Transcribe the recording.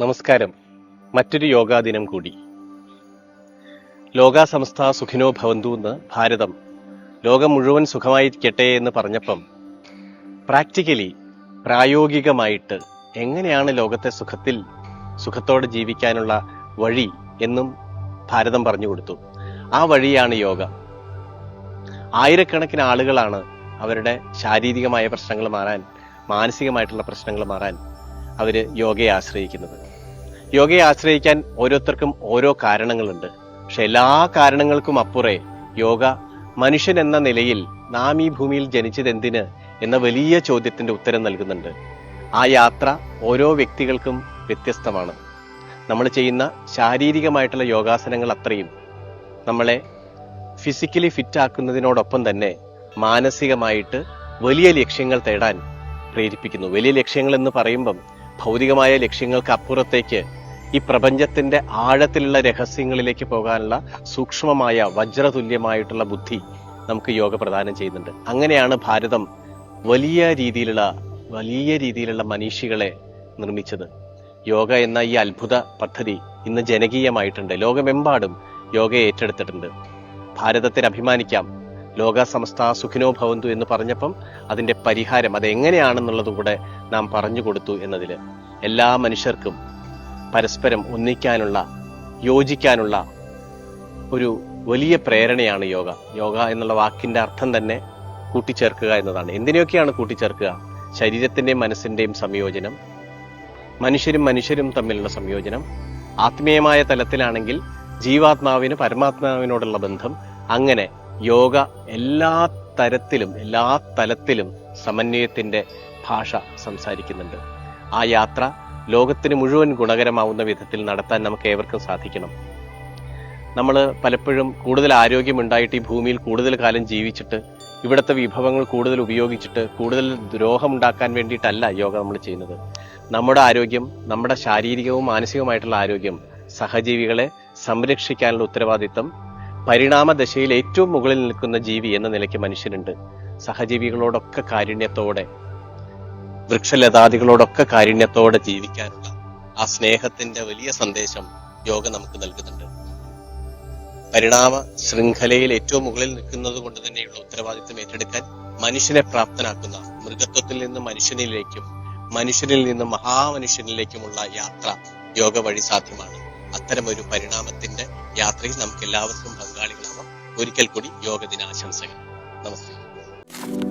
നമസ്കാരം. മറ്റൊരു യോഗാ ദിനം കൂടി. ലോകാ സംസ്ഥ സുഖിനോ ഭവന്തു എന്ന് ഭാരതം ലോകം മുഴുവൻ സുഖമായിരിക്കട്ടെ എന്ന് പറഞ്ഞപ്പം പ്രാക്ടിക്കലി പ്രായോഗികമായിട്ട് എങ്ങനെയാണ് ലോകത്തെ സുഖത്തിൽ സുഖത്തോടെ ജീവിക്കാനുള്ള വഴി എന്നും ഭാരതം പറഞ്ഞു കൊടുത്തു. ആ വഴിയാണ് യോഗ. ആയിരക്കണക്കിന് ആളുകളാണ് അവരുടെ ശാരീരികമായ പ്രശ്നങ്ങൾ മാറാൻ മാനസികമായിട്ടുള്ള പ്രശ്നങ്ങൾ മാറാൻ അവർ യോഗയെ ആശ്രയിക്കുന്നത്. യോഗയെ ആശ്രയിക്കാൻ ഓരോരുത്തർക്കും ഓരോ കാരണങ്ങളുണ്ട്. പക്ഷെ എല്ലാ കാരണങ്ങൾക്കും അപ്പുറേ യോഗ മനുഷ്യൻ എന്ന നിലയിൽ നാം ഈ ഭൂമിയിൽ ജനിച്ചതെന്തിന് എന്ന വലിയ ചോദ്യത്തിന്റെ ഉത്തരം നൽകുന്നുണ്ട്. ആ യാത്ര ഓരോ വ്യക്തികൾക്കും വ്യത്യസ്തമാണ്. നമ്മൾ ചെയ്യുന്ന ശാരീരികമായിട്ടുള്ള യോഗാസനങ്ങൾ അത്രയും. നമ്മളെ ഫിസിക്കലി ഫിറ്റ് ആക്കുന്നതിനോടൊപ്പം തന്നെ മാനസികമായിട്ട് വലിയ ലക്ഷ്യങ്ങൾ തേടാൻ പ്രേരിപ്പിക്കുന്നു. വലിയ ലക്ഷ്യങ്ങൾ എന്ന് പറയുമ്പം ഭൗതികമായ ലക്ഷ്യങ്ങൾക്ക് അപ്പുറത്തേക്ക് ഈ പ്രപഞ്ചത്തിന്റെ ആഴത്തിലുള്ള രഹസ്യങ്ങളിലേക്ക് പോകാനുള്ള സൂക്ഷ്മമായ വജ്രതുല്യമായിട്ടുള്ള ബുദ്ധി നമുക്ക് യോഗ പ്രദാനം ചെയ്യുന്നുണ്ട്. അങ്ങനെയാണ് ഭാരതം വലിയ രീതിയിലുള്ള വലിയ രീതിയിലുള്ള മനീഷികളെ നിർമ്മിച്ചത്. യോഗ എന്ന ഈ അത്ഭുത പദ്ധതി ഇന്ന് ജനകീയമായിട്ടുണ്ട്. ലോകമെമ്പാടും യോഗയെ ഏറ്റെടുത്തിട്ടുണ്ട്. ഭാരതത്തിന് അഭിമാനിക്കാം. ലോക സമസ്ത സുഖിനോ ഭവന്തു എന്ന് പറഞ്ഞപ്പം അതിന്റെ പരിഹാരം അത് എങ്ങനെയാണെന്നുള്ളതും കൂടെ നാം പറഞ്ഞു കൊടുത്തു എന്നതിൽ എല്ലാ മനുഷ്യർക്കും പരസ്പരം ഒന്നിക്കാനുള്ള യോജിക്കാനുള്ള ഒരു വലിയ പ്രേരണയാണ് യോഗ. യോഗ എന്നുള്ള വാക്കിന്റെ അർത്ഥം തന്നെ കൂട്ടിച്ചേർക്കുക എന്നതാണ്. എന്തിനെയൊക്കെയാണ് കൂട്ടിച്ചേർക്കുക? ശരീരത്തിന്റെയും മനസ്സിന്റെയും സംയോജനം മനുഷ്യരും മനുഷ്യരും തമ്മിലുള്ള സംയോജനം ആത്മീയമായ തലത്തിലാണെങ്കിൽ ജീവാത്മാവിന് പരമാത്മാവിനോടുള്ള ബന്ധം. അങ്ങനെ യോഗ എല്ലാ തരത്തിലും എല്ലാ തലത്തിലും സമന്വയത്തിന്റെ ഭാഷ സംസാരിക്കുന്നുണ്ട്. ആ യാത്ര ലോകത്തിന് മുഴുവൻ ഗുണകരമാവുന്ന വിധത്തിൽ നടത്താൻ നമുക്ക് ഏവർക്കും സാധിക്കണം. നമ്മൾ പലപ്പോഴും കൂടുതൽ ആരോഗ്യമുണ്ടായിട്ട് ഈ ഭൂമിയിൽ കൂടുതൽ കാലം ജീവിച്ചിട്ട് ഇവിടുത്തെ വിഭവങ്ങൾ കൂടുതൽ ഉപയോഗിച്ചിട്ട് കൂടുതൽ ദ്രോഹമുണ്ടാക്കാൻ വേണ്ടിയിട്ടല്ല യോഗ നമ്മൾ ചെയ്യുന്നത്. നമ്മുടെ ആരോഗ്യം നമ്മുടെ ശാരീരികവും മാനസികവുമായിട്ടുള്ള ആരോഗ്യം സഹജീവികളെ സംരക്ഷിക്കാനുള്ള ഉത്തരവാദിത്തം പരിണാമ ദശയിൽ ഏറ്റവും മുകളിൽ നിൽക്കുന്ന ജീവി എന്ന നിലയ്ക്ക് മനുഷ്യനുണ്ട് സഹജീവികളോടൊക്കെ കാരുണ്യത്തോടെ വൃക്ഷലതാദികളോടൊക്കെ കാരുണ്യത്തോടെ ജീവിക്കാനുള്ള ആ സ്നേഹത്തിന്റെ വലിയ സന്ദേശം യോഗ നമുക്ക് നൽകുന്നുണ്ട്. പരിണാമ ശൃംഖലയിൽ ഏറ്റവും മുകളിൽ നിൽക്കുന്നത് കൊണ്ട് തന്നെയുള്ള ഉത്തരവാദിത്വം ഏറ്റെടുക്കാൻ മനുഷ്യനെ പ്രാപ്തനാക്കുന്ന മൃഗത്വത്തിൽ നിന്ന് മനുഷ്യനിലേക്കും മനുഷ്യനിൽ നിന്ന് മഹാമനുഷ്യനിലേക്കുമുള്ള യാത്ര യോഗ വഴി സാധ്യമാണ്. അത്തരമൊരു പരിണാമത്തിന്റെ യാത്രയിൽ നമുക്ക് എല്ലാവർക്കും പങ്കാളികളാവാം. ഒരിക്കൽ കൂടി യോഗ ദിനാശംസകൾ. നമസ്തേ